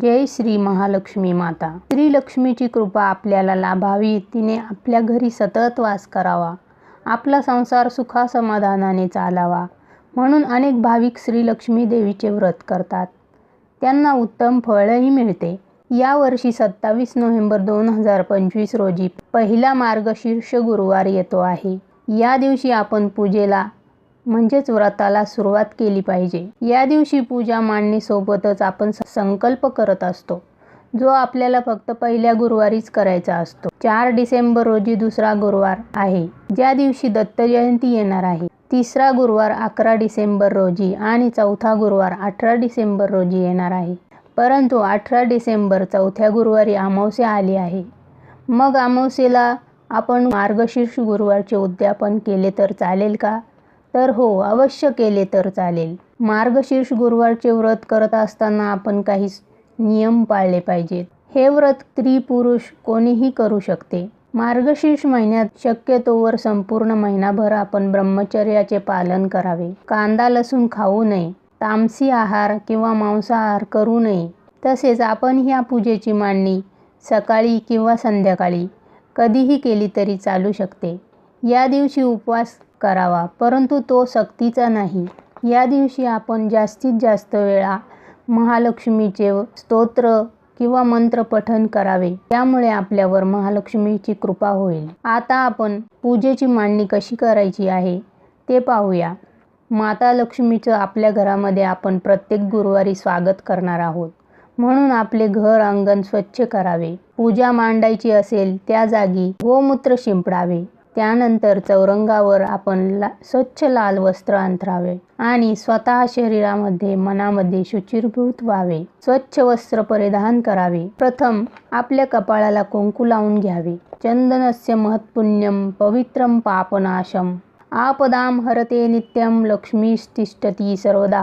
जय श्री महालक्ष्मी माता. श्री लक्ष्मीची कृपा आपल्याला लाभावी तिने आपल्या घरी सतत वास करावा. आपला संसार सुखासमाधानाने चालावा. म्हणून अनेक भाविक श्री लक्ष्मी देवीचे व्रत करतात. त्यांना उत्तम फळही मिळते. यावर्षी सत्तावीस नोव्हेंबर दोन हजार पंचवीस रोजी पहिला मार्गशीर्ष गुरुवार येतो आहे. या दिवशी आपण पूजेला म्हणजेच व्रताला सुरुवात केली पाहिजे. या दिवशी पूजा मांडणीसोबतच आपण संकल्प करत असतो. जो आपल्याला फक्त पहिल्या गुरुवारीच करायचा असतो. चार डिसेंबर रोजी दुसरा गुरुवार आहे. ज्या दिवशी दत्त जयंती येणार आहे तिसरा गुरुवार अकरा डिसेंबर रोजी आणि चौथा गुरुवार अठरा डिसेंबर रोजी येणार आहे. परंतु अठरा डिसेंबर चौथ्या गुरुवारी अमावस्या आली आहे. मग अमावस्येला आपण मार्गशीर्ष गुरुवारचे उद्यापन केले तर चालेल का? तर हो अवश्य केले तर चालेल. मार्गशीर्ष गुरुवारचे व्रत करत असताना आपण काही नियम पाळले पाहिजेत. हे व्रत स्त्री पुरुष कोणीही करू शकते. मार्गशीर्ष महिन्यात शक्यतोवर संपूर्ण महिनाभर आपण ब्रह्मचर्याचे पालन करावे. कांदा लसूण खाऊ नये. तामसी आहार किंवा मांसाहार करू नये. तसेच आपण ह्या पूजेची मांडणी सकाळी किंवा संध्याकाळी कधीही केली तरी चालू शकते. या दिवशी उपवास करावा. परंतु तो सक्तीचा नाही. या दिवशी आपण जास्तीत जास्त वेळा महालक्ष्मीचे स्तोत्र किंवा मंत्र पठन करावे. त्यामुळे आपल्यावर महालक्ष्मीची कृपा होईल. आता आपण पूजेची मांडणी कशी करायची आहे ते पाहूया. माता लक्ष्मीचं आपल्या घरामध्ये आपण प्रत्येक गुरुवारी स्वागत करणार आहोत. म्हणून आपले घर अंगण स्वच्छ करावे. पूजा मांडायची असेल त्या जागी गोमूत्र शिंपडावे. त्यानंतर चौरंगावर आपण ला स्वच्छ लाल वस्त्र अंतरावे आणि स्वतः शरीरामध्ये मनामध्ये शुचिरभूत व्हावे. स्वच्छ वस्त्र परिधान करावे. प्रथम आपल्या कपाळाला कुंकू लावून घ्यावे. चंदनस्य महत्पुण्यम पवित्रम पापनाशम आपदाम हरते नित्यम लक्ष्मीस्तिष्ठती सर्वदा.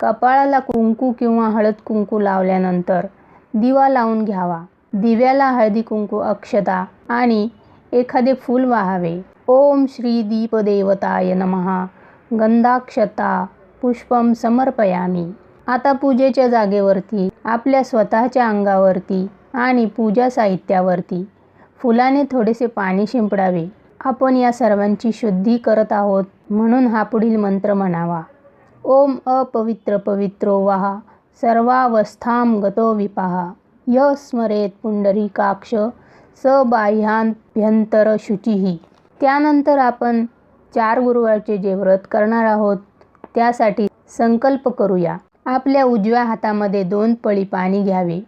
कपाळाला कुंकू किंवा हळद कुंकू लावल्यानंतर दिवा लावून घ्यावा. दिव्याला हळदी कुंकू अक्षता आणि एखादे फूल वाहावे. ओम श्री दीपदेवताय नमः गंधाक्षता पुष्पम समर्पयामी. आता पूजेच्या जागेवरती आपल्या स्वतःच्या अंगावरती आणि पूजा साहित्यावरती फुलाने थोडेसे पाणी शिंपडावे. आपण या सर्वांची शुद्धी करत आहोत म्हणून हा पुढील मंत्र म्हणावा. ओम अपवित्र पवित्रो वाहा. सर्वावस्थां गतो विपाहा. य स्मरेत पुंडरीकाक्ष स शुचिही त्यानंतर आपण चार गुरुवारचे जे व्रत करणार आहोत त्यासाठी संकल्प करूया. आपल्या उजव्या हातामध्ये दोन पळी पाणी घ्यावे.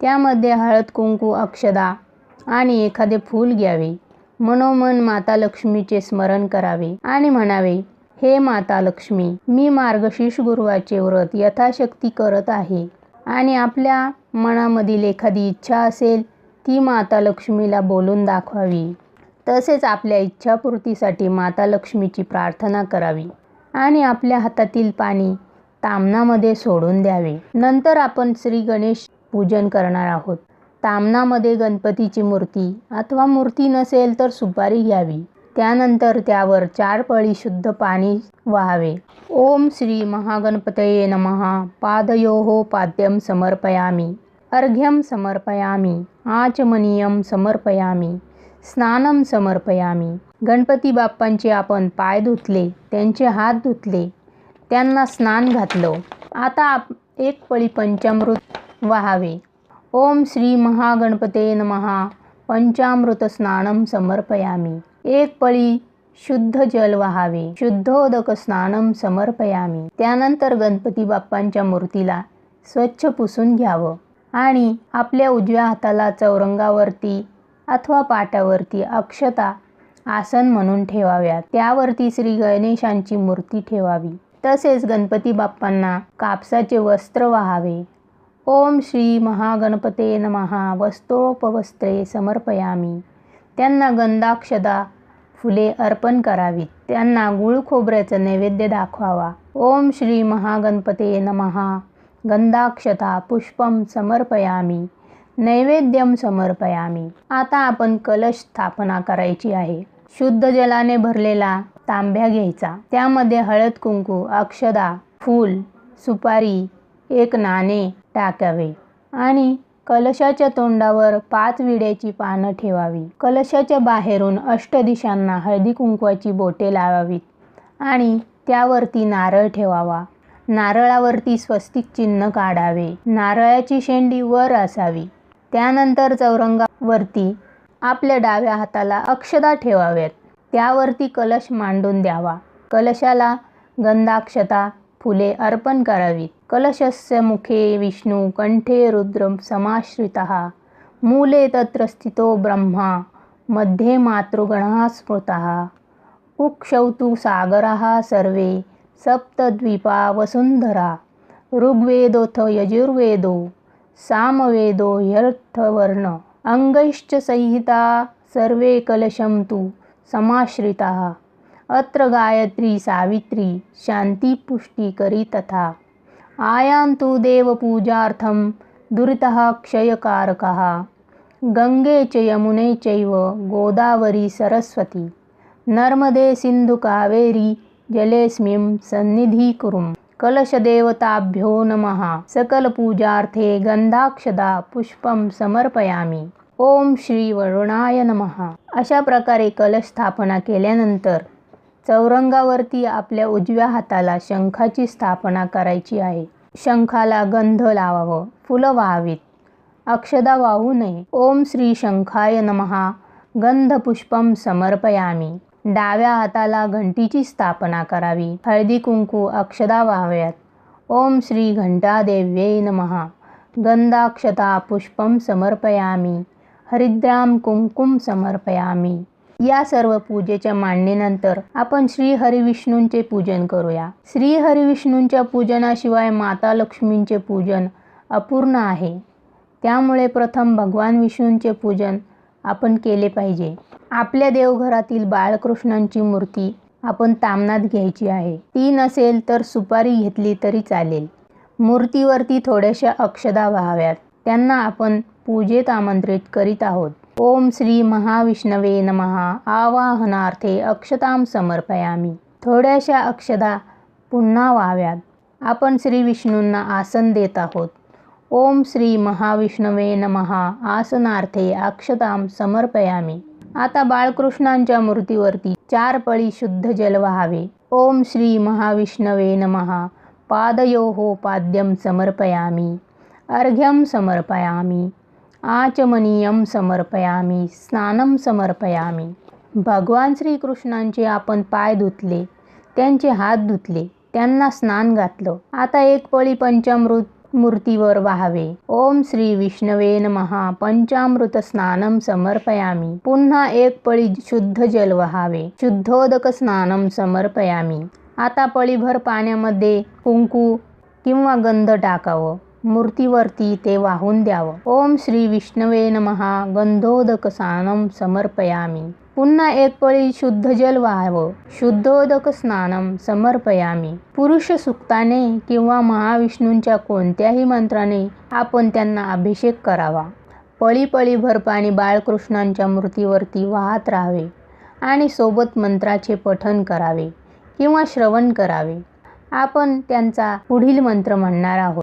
त्यामध्ये हळद कुंकू अक्षदा आणि एखादे फूल घ्यावे. मनोमन माता लक्ष्मीचे स्मरण करावे आणि म्हणावे हे माता लक्ष्मी मी मार्गशीर्ष गुरुवारचे व्रत यथाशक्ती करत आहे आणि आपल्या मनामधील एखादी इच्छा असेल ती माता लक्ष्मीला बोलून दाखवावी. तसेच आपल्या इच्छापूर्तीसाठी माता लक्ष्मीची प्रार्थना करावी आणि आपल्या हातातील पाणी तामनामध्ये सोडून द्यावे. नंतर आपण श्री गणेश पूजन करणार आहोत. तामनामध्ये गणपतीची मूर्ती अथवा मूर्ती नसेल तर सुपारी घ्यावी. त्यानंतर त्यावर चार पळी शुद्ध पाणी व्हावे. ओम श्री महागणपतये नमः. पादयोः पाद्यं समर्पयामि. अर्घ्यं समर्पयामि आचमनीयं समर्पयामि स्नानं समर्पयामि. गणपती बाप्पांचे आपण पाय धुतले त्यांचे हात धुतले त्यांना स्नान घातलं. आता आप एक पळी पंचामृत वाहावे. ओम श्री महागणपते महा पंचामृत स्नानम समर्पयामि. एक पळी शुद्ध जल वाहावे. शुद्धोदक स्नानम समर्पयामी. त्यानंतर गणपती बाप्पांच्या मूर्तीला स्वच्छ पुसून घ्यावं. आणि आपल्या उजव्या हाताला चौरंगावरती अथवा पाटावरती अक्षता आसन म्हणून ठेवाव्यात. त्यावरती श्री गणेशांची मूर्ती ठेवावी. तसेच गणपती बाप्पांना कापसाचे वस्त्र वाहावे. ओम श्री महागणपते नमहा वस्त्रोपवस्त्रे समर्पयामी. त्यांना गंधाक्षदा फुले अर्पण करावीत. त्यांना गुळ खोबऱ्याचं नैवेद्य दाखवावा. ओम श्री महागणपते नमहा गंधाक्षता पुष्पम समर्पयामी नैवेद्यम समर्पयामी. आता आपण कलश स्थापना करायची आहे. शुद्ध जलाने भरलेला तांब्या घ्यायचा. त्यामध्ये हळद कुंकू अक्षदा फूल सुपारी एक नाणे टाकावे. आणि कलशाच्या तोंडावर पाच विड्याची पानं ठेवावी. कलशाच्या बाहेरून अष्टदिशांना हळदी कुंकवाची बोटे लावावीत आणि त्यावरती नारळ ठेवावा. नारळावरती स्वस्तिक चिन्ह काढावे. नारळाची शेंडी वर असावी. त्यानंतर चौरंगावरती आपल्या डाव्या हाताला अक्षदा ठेवाव्यात. त्यावरती कलश मांडून द्यावा. कलशाला गंधाक्षता फुले अर्पण करावीत. कलशस्य मुखे विष्णू कंठे रुद्र समाश्रित. मूले तत्र स्थितो ब्रह्मा मध्ये मातृगण स्मृत. उक्षौतु सागरः सर्वे सप्तद्वीपा वसुंधरा ऋग्वेदोथ यजुर्वेदो सामवेदो ह्यर्थवर्ण अंगैश्च संहिता सर्वे कलशं तु समाश्रिताः अत्र गायत्री सावित्री शान्तिपुष्टिकरी तथा। आयान्तु देवपूजार्थं दुरितः क्षयकारकः गङ्गे च यमुने चैव गोदावरी सरस्वती नर्मदे सिन्धुकावेरी जलेऽस्मिं सन्निधीकुरुं कलशदेवताभ्यो नमः। सकलपूजार्थे गंधाक्षदा पुष्पं समर्पयामी। ओम श्री वरुणाय नमः। अशा प्रकारे कलश स्थापना केल्यानंतर चौरंगावरती आपल्या उजव्या हाताला शंखाची स्थापना करायची आहे. शंखाला गंध लावावं फुलं वाहावीत. अक्षदा वाहू नये. ओम श्री शंखाय नमहा गंधपुष्पम समर्पयामी. डाव्या हाताला घंटीची स्थापना करावी. हळदी कुंकू अक्षदा व्हाव्यात. ओम श्री घंटादेव्यै नमहा गंधाक्षता पुष्पम समर्पयामी. हरिद्राम कुंकुम समर्पयामी. या सर्व पूजेच्या मांडणीनंतर आपण श्री हरिविष्णूंचे पूजन करूया. श्री हरिविष्णूंच्या पूजनाशिवाय माता लक्ष्मींचे पूजन अपूर्ण आहे. त्यामुळे प्रथम भगवान विष्णूंचे पूजन आपण केले पाहिजे. आपल्या देवघरातील बाळकृष्णांची मूर्ती आपण तामनात घ्यायची आहे. ती नसेल तर सुपारी घेतली तरी चालेल. मूर्तीवरती थोड्याशा अक्षदा व्हाव्यात. त्यांना आपण पूजेत आमंत्रित करीत आहोत. ओम श्री महाविष्णवे नमहा आवाहनार्थे अक्षताम समर्पयामी. थोड्याशा अक्षदा पुन्हा व्हाव्यात. आपण श्री विष्णूंना आसन देत आहोत. ओम श्री महाविष्णवे नमहा आसनार्थे अक्षताम समर्पयामी. आता बाळकृष्णांच्या मूर्तीवरती चार पळी शुद्ध जल व्हावे. ओम श्री महाविष्णवे नमहा पादयोः पाद्यम समर्पयामी. अर्घ्यम समर्पयामी. आचमनीयम समर्पयामी. स्नानम समर्पयामी. भगवान श्रीकृष्णांचे आपण पाय धुतले त्यांचे हात धुतले त्यांना स्नान घातलं. आता एक पळी पंचामृत मूर्तीवर वाहावे. ओम श्री विष्णवे नमहा पंचामृत स्नानम समर्पयामी. पुन्हा एक पळी शुद्ध जल वहावे. शुद्धोदक स्नानम समर्पयामी. आता पळीभर पाण्यामध्ये कुंकू किंवा गंध टाकावं. मूर्तीवरती ते वाहून द्यावं. ओम श्री विष्णवे नमहा गंधोदक स्नानम समर्पयामी. पुन्हा एक पळी शुद्ध जल व्हावं. शुद्धोदक स्नानम समर्पयामी. पुरुष सुक्ताने किंवा महाविष्णूंच्या कोणत्याही मंत्राने आपण त्यांना अभिषेक करावा. पळी पळीभर पाणी बाळकृष्णांच्या मूर्तीवरती वाहत राहावे आणि सोबत मंत्राचे पठन करावे किंवा श्रवण करावे. आपण त्यांचा पुढील मंत्र म्हणणार आहोत.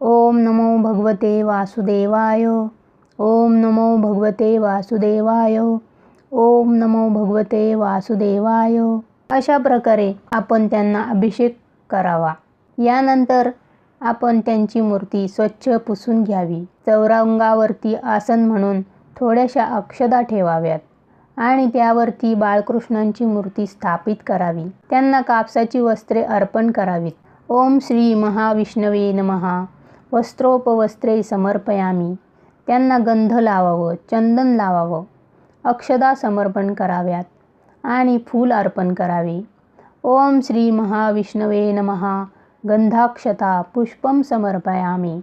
ओम नमो भगवते वासुदेवाय। ओम नमो भगवते वासुदेवाय। ओम नमो भगवते वासुदेवाय। अशा प्रकारे आपण त्यांना अभिषेक करावा. यानंतर आपण त्यांची मूर्ती स्वच्छ पुसून घ्यावी. चौरंगावरती आसन म्हणून थोड्याशा अक्षदा ठेवाव्यात आणि त्यावरती बाळकृष्णांची मूर्ती स्थापित करावी. त्यांना कापसाची वस्त्रे अर्पण करावीत. ओम श्री महाविष्णवे नमहा वस्त्रोपवस्त्रे समर्पयामी. त्यांना गंध लावावं चंदन लावावं अक्षदा समर्पण कराव्यात आणि फूल अर्पण करावे. ओम श्री महाविष्णवे नमहा गंधाक्षता पुष्पम समर्पयामी.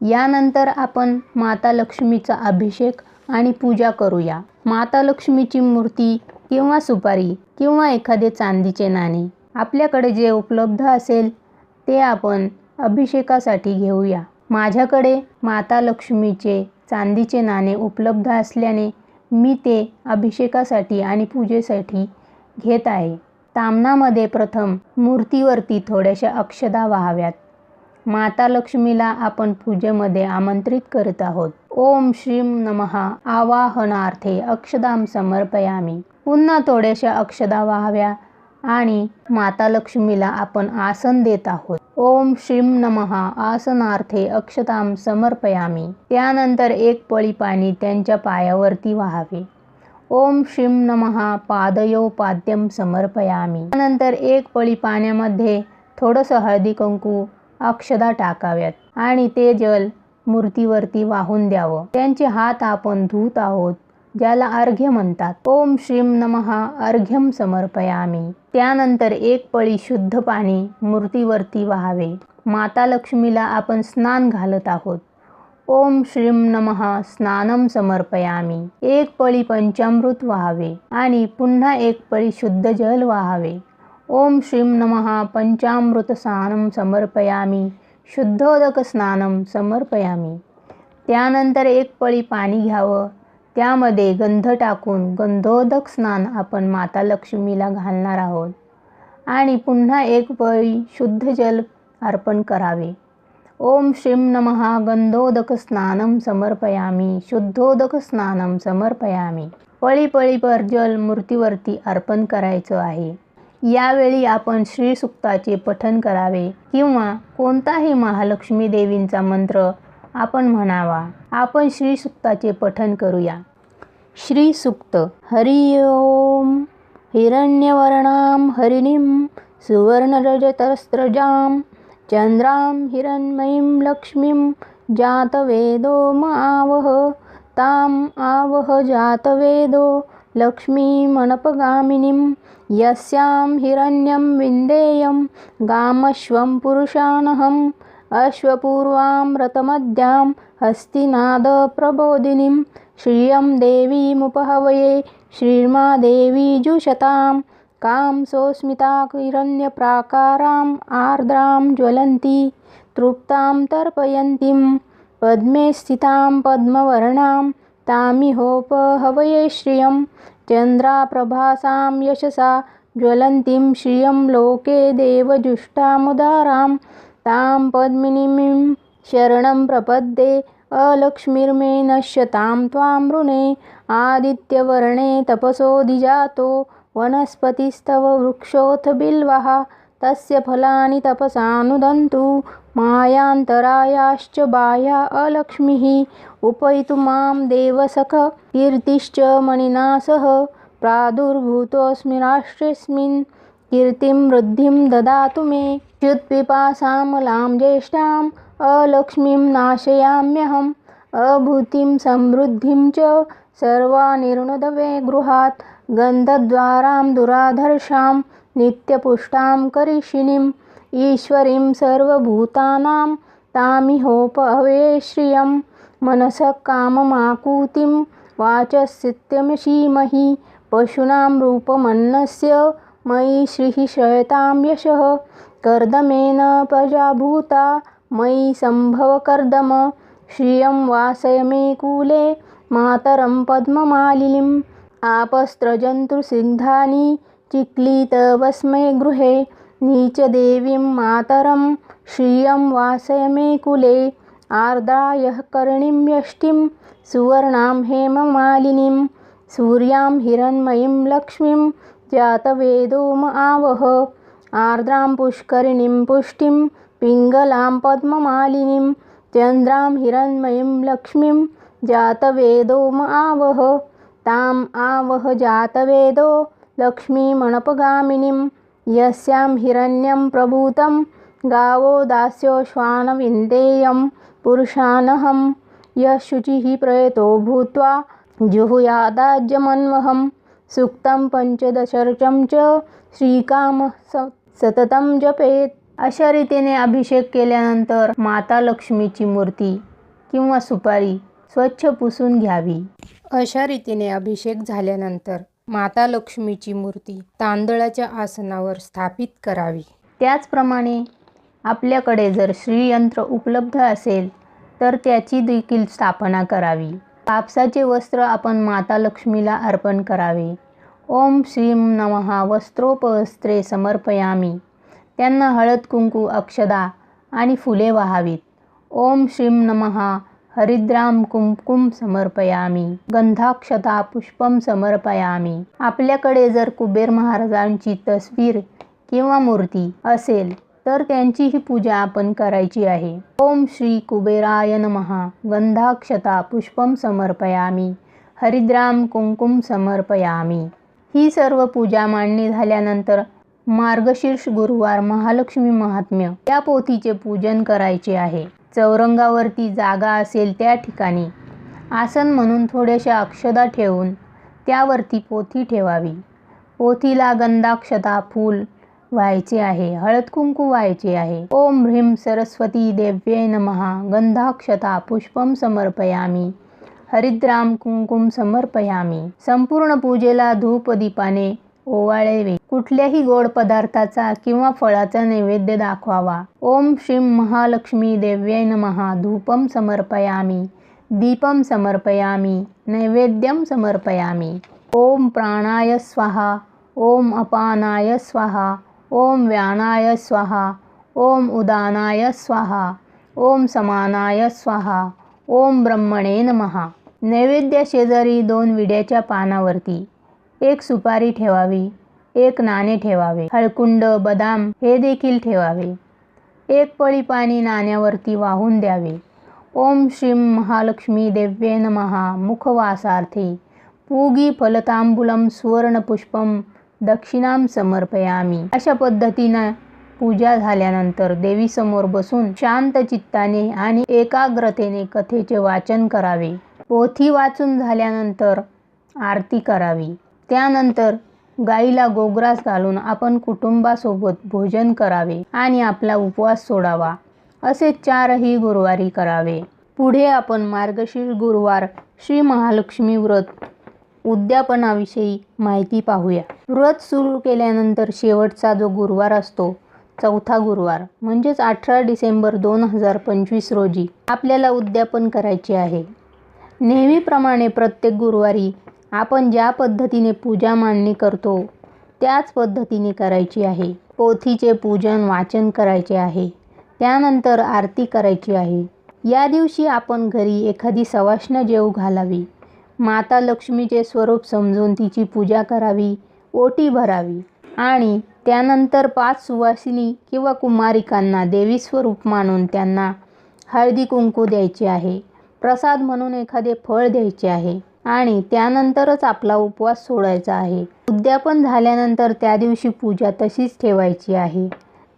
यानंतर आपण माता लक्ष्मीचा अभिषेक आणि पूजा करूया. माता लक्ष्मीची मूर्ती किंवा सुपारी किंवा एखादे चांदीचे नाणे. आपल्याकडे जे उपलब्ध असेल ते आपण अभिषेकासाठी घेऊया. माझ्याकडे माता लक्ष्मीचे चांदीचे नाणे उपलब्ध असल्याने मी ते अभिषेकासाठी आणि पूजेसाठी घेत आहे. तामनामध्ये प्रथम मूर्तीवरती थोड्याशा अक्षदा व्हाव्यात. माता लक्ष्मीला आपण पूजेमध्ये आमंत्रित करत आहोत. ओम श्रीम नमहा आवाहनार्थे अक्षदाम समर्पयामी. पुन्हा थोड्याशा अक्षदा व्हाव्या. आणि माता लक्ष्मीला आपण आसन देत आहोत. ओम श्रीम नमहा आसनार्थे अक्षताम समर्पयामी. त्यानंतर एक पळी पाणी त्यांच्या पायावरती व्हावे. ओम श्रीम नमहा पादयोपाद्यम समर्पयामी. त्यानंतर एक पळी पाण्यामध्ये थोडंसं हळदी कंकू अक्षदा टाकाव्यात आणि ते जल मूर्तीवरती वाहून द्यावं. त्यांचे हात आपण धुत आहोत. ज्याला अर्घ्य म्हणतात. ओम श्रीम नमहा अर्घ्यम समर्पयामी. त्यानंतर एक पळी शुद्ध पाणी मूर्तीवरती व्हावे. माता लक्ष्मीला आपण स्नान घालत आहोत. ओम श्रीम नमहा स्नानम समर्पयामी. एक पळी पंचामृत व्हावे आणि पुन्हा एक पळी शुद्ध जल व्हावे. ओम श्रीम नमहा पंचामृत स्नानम समर्पयामी. शुद्धोदक स्नानम समर्पयामी. त्यानंतर एक पळी पाणी घ्यावं. त्यामध्ये गंध टाकून गंधोदक स्नान आपण माता लक्ष्मीला घालणार आहोत. आणि पुन्हा एक पळी शुद्ध जल अर्पण करावे. ओम श्रीम नमहा गंधोदक स्नानम समर्पयामी. शुद्धोदक स्नानम समर्पयामी. पळी पळीपर जल मूर्तीवरती अर्पण करायचं आहे. यावेळी आपण श्रीसुक्ताचे पठन करावे. किंवा कोणताही महालक्ष्मी देवींचा मंत्र आपण म्हणावा आपण श्रीसुक्ताचे पठन करूया. श्रीसुक्त हरि ओम हिरण्यवर्णां हरिणीं सुवर्णरजतस्त्रजां चन्द्रां हिरण्मयीं लक्ष्मीं जातवेदो मावह ताम् आवह जातवेदो लक्ष्मीमनपगामिनीं यस्यां हिरण्यं विन्देयं गामश्वं पुरुषाणहं अश्वपूर्वां रतमद्यां हस्तिनादप्रबोधिनीं श्रियं देवीमुपहवये श्रीर्मादेवीजुषतां कां सोऽस्मिताकिरण्यप्राकाराम् आर्द्रां ज्वलन्ती तृप्तां तर्पयन्तीं पद्मे स्थितां पद्मवर्णां तामिहोपहवये श्रियं चन्द्राप्रभासां यशसा ज्वलन्तीं श्रियं लोके देवजुष्टामुदारां तां पद्मिनीं शरणं प्रपद्ये अलक्ष्मीर्मे नश्यतां त्वां वृणे आदित्यवर्णे तपसोऽधिजातो वनस्पतिस्तव वृक्षोऽथ बिल्वः तस्य फलानि तपसानुदन्तु मायान्तरायाश्च बाह्या अलक्ष्मीः उपयितु मां देवसख कीर्तिश्च मणिना सह प्रादुर्भूतोऽस्मि राष्ट्रेऽस्मिन् कीर्तिं वृद्धिं ददातु मे। च्युत्पिपासामलां ज्येष्ठाम् अलक्ष्मीं नाशयाम्यहम् अभूतिं समृद्धिं च सर्वानिर्णुदवे गृहात् गन्धद्वारां दुराधर्षां नित्यपुष्टां करिषिणीम् ईश्वरीं सर्वभूतानां तामिहोपहवेश्रियं मनसः काममाकूतिं वाचस्सित्यमशीमहि पशूनां रूपमन्नस्य मयि श्रीः शयतां यशः। कर्दमेन प्रजाभूता मयि सम्भवकर्दम। श्रियं वासय मे कूले मातरं पद्ममालिनीम् आपस्त्रजन्तुसिद्धानि चिक्लितवस्मै गृहे। नीचदेवीं मातरं श्रियं वासय मे कुले। आर्द्रायः कर्णीं यष्टिं सुवर्णां हेममालिनीं। सूर्यां हिरण्मयीं लक्ष्मीं जातवेदो म आवह। आर्द्रां पुष्करिणीं पुष्टिं पिङ्गलां पद्ममालिनीं चन्द्रां हिरण्मयीं लक्ष्मीं जातवेदो म आवह। ताम आवह जातवेदो लक्ष्मीमणपगामिनीं यस्यां हिरण्यं प्रभूतं गावो दास्योश्वानविन्देयं पुरुषानहं। यः शुचिः प्रयतो भूत्वा जुहुयादाज्यमन्वहं सूक्तं पंचदशर्चम च श्रीकाम स जपेत. अशा रीतीने अभिषेक केल्यानंतर माता लक्ष्मीची मूर्ती किंवा सुपारी स्वच्छ पुसून घ्यावी. अशा रीतीने अभिषेक झाल्यानंतर माता लक्ष्मीची मूर्ती तांदळाच्या आसनावर स्थापित करावी. त्याचप्रमाणे आपल्याकडे जर श्रीयंत्र उपलब्ध असेल तर त्याची देखील स्थापना करावी. कापसाचे वस्त्र आपण माता लक्ष्मीला अर्पण करावे. ओम श्रीम नमः वस्त्रोपवस्त्रे समर्पयामी. त्यांना हळद कुंकू अक्षदा आणि फुले वहावीत. ओम श्रीम नमः हरिद्राम कुंकुम समर्पयामी. गंधाक्षता पुष्पम समर्पयामी. आपल्याकडे जर कुबेर महाराजांची तस्वीर किंवा मूर्ती असेल तर त्यांचीही पूजा आपण करायची आहे. ओम श्री कुबेराय नमहा गंधाक्षता पुष्पम समर्पयामी. हरिद्राम कुंकुम समर्पयामी. ही सर्व पूजा मांडणी झाल्यानंतर मार्गशीर्ष गुरुवार महालक्ष्मी महात्म्य या पोथीचे पूजन करायचे आहे. चौरंगावरती जागा असेल त्या ठिकाणी. आसन म्हणून थोड्याशा अक्षदा ठेवून त्यावरती पोथी ठेवावी. पोथीला गंधाक्षता फूल व्हायचे आहे. हळद कुंकू व्हायचे आहे. ओम ह्रीम सरस्वती देव्ये नमहा गंधाक्षता पुष्पम समर्पयामी. हरिद्राम कुंकुम समर्पयामी. संपूर्ण पूजेला धूप दीपाने ओवाळेवे. कुठल्याही गोड पदार्थाचा किंवा फळाचा नैवेद्य दाखवावा. ओम श्रीम महालक्ष्मी देव्यै नमहा धूपम समर्पयामी. दीपम समर्पयामी. नैवेद्यम समर्पयामी. ओम प्राणाय स्वाहा. ओम अपानाय स्वाहा. ओम व्यानाय स्वाहा ओम उदानाय स्वाहा ओम समानाय स्वाहा ओम ब्रह्मणे नमहा नैवेद्य शेजारी दोन विड्याच्या पानावरती एक सुपारी ठेवावी एक नाणे ठेवावे हळकुंड बदाम हे देखील ठेवावे. एक पळी पाणी नाण्यावरती वाहून द्यावे. ओम श्रीम महालक्ष्मी देव्ये नमहा मुखवासार्थे पूगी फलतांबुलम सुवर्णपुष्पम दक्षिणाम समर्पयामी. अशा पद्धतीनं पूजा झाल्यानंतर देवीसमोर बसून शांत चित्ताने आणि एकाग्रतेने कथेचे वाचन करावे. पोथी वाचून झाल्यानंतर आरती करावी. त्यानंतर गाईला गोग्रास घालून आपण कुटुंबासोबत भोजन करावे आणि आपला उपवास सोडावा. असे चारही गुरुवारी करावे. पुढे आपण मार्गशीर्ष गुरुवार श्री महालक्ष्मी व्रत उद्यापनाविषयी माहिती पाहूया. व्रत सुरू केल्यानंतर शेवटचा जो गुरुवार असतो चौथा गुरुवार म्हणजेच अठरा डिसेंबर दोन हजार पंचवीस रोजी आपल्याला उद्यापन करायचे आहे. नेहमीप्रमाणे प्रत्येक गुरुवारी आपण ज्या पद्धतीने पूजा मांडणी करतो त्याच पद्धतीने करायची आहे. पोथीचे पूजन वाचन करायचे आहे. त्यानंतर आरती करायची आहे. या दिवशी आपण घरी एखादी सवाष्ण जेव घालावी. माता लक्ष्मीचे स्वरूप समजून तिची पूजा करावी ओटी भरावी आणि त्यानंतर पाच सुवासिनी किंवा कुमारिकांना देवी स्वरूप मानून त्यांना हळदी कुंकू द्यायचे आहे प्रसाद म्हणून एखादे फळ द्यायचे आहे आणि त्यानंतरच आपला उपवास सोडायचा आहे. उद्यापन झाल्यानंतर त्या दिवशी पूजा तशीच ठेवायची आहे.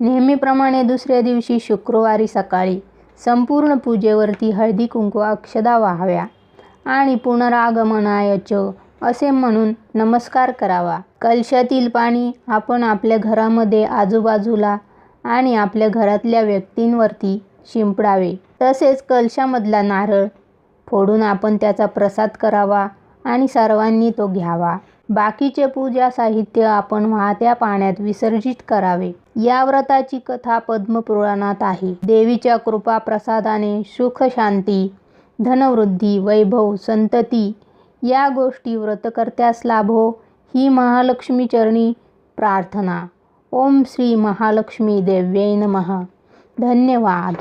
नेहमीप्रमाणे दुसऱ्या दिवशी शुक्रवारी सकाळी संपूर्ण पूजेवरती हळदी कुंकू अक्षदा व्हाव्या. आणि पुनरागमनायच असे म्हणून नमस्कार करावा. कलशातील पाणी आपण आपल्या घरामध्ये आजूबाजूला आणि आपल्या घरातल्या व्यक्तींवरती शिंपडावे. तसेच कलशामधला नारळ फोडून आपण त्याचा प्रसाद करावा आणि सर्वांनी तो घ्यावा. बाकीचे पूजा साहित्य आपण वाहत्या पाण्यात विसर्जित करावे. या व्रताची कथा पद्मपुराणात आहे. देवीच्या कृपा प्रसादाने सुख शांती धनवृद्धी वैभव संतती या गोष्टी व्रतकर्त्यास लाभो. ही महालक्ष्मी चरणी प्रार्थना. ओम श्री महालक्ष्मी देव्यै नमः. धन्यवाद.